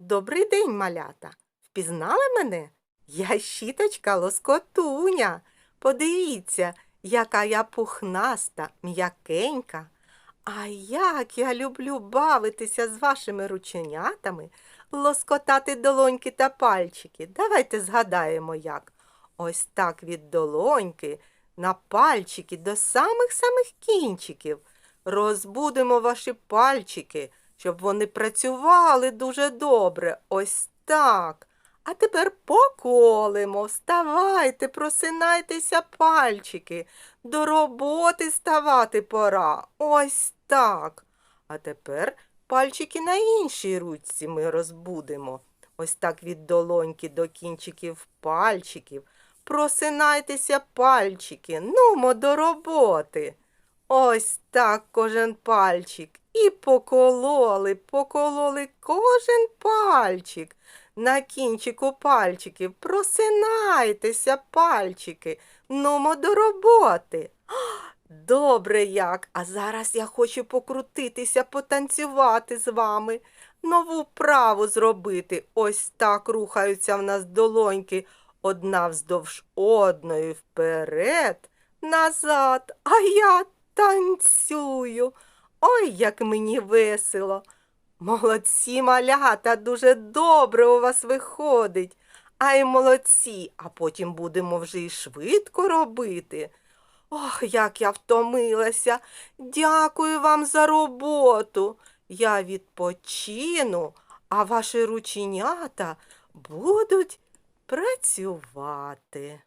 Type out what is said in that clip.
Добрий день, малята. Впізнали мене? Я щіточка лоскотуня. Подивіться, яка я пухнаста, м'якенька. А як я люблю бавитися з вашими рученятами, лоскотати долоньки та пальчики. Давайте згадаємо як. Ось так від долоньки на пальчики до самих-самих кінчиків. Розбудемо ваші пальчики, щоб вони працювали дуже добре. Ось так. А тепер поколимо. Вставайте, просинайтеся, пальчики. До роботи ставати пора. Ось так. А тепер пальчики на іншій ручці ми розбудемо. Ось так від долоньки до кінчиків пальчиків. Просинайтеся, пальчики, нумо до роботи. Ось так кожен пальчик. І покололи, покололи кожен пальчик. На кінчику пальчиків. Просинайтеся, пальчики. Нумо до роботи. Добре як. А зараз я хочу покрутитися, потанцювати з вами. Нову праву зробити. Ось так рухаються в нас долоньки. Одна вздовж одної вперед, назад, а я танцюю. Ой, як мені весело. Молодці, малята, дуже добре у вас виходить. Ай, молодці, а потім будемо вже й швидко робити. Ох, як я втомилася. Дякую вам за роботу. Я відпочину, а ваші рученята будуть працювати.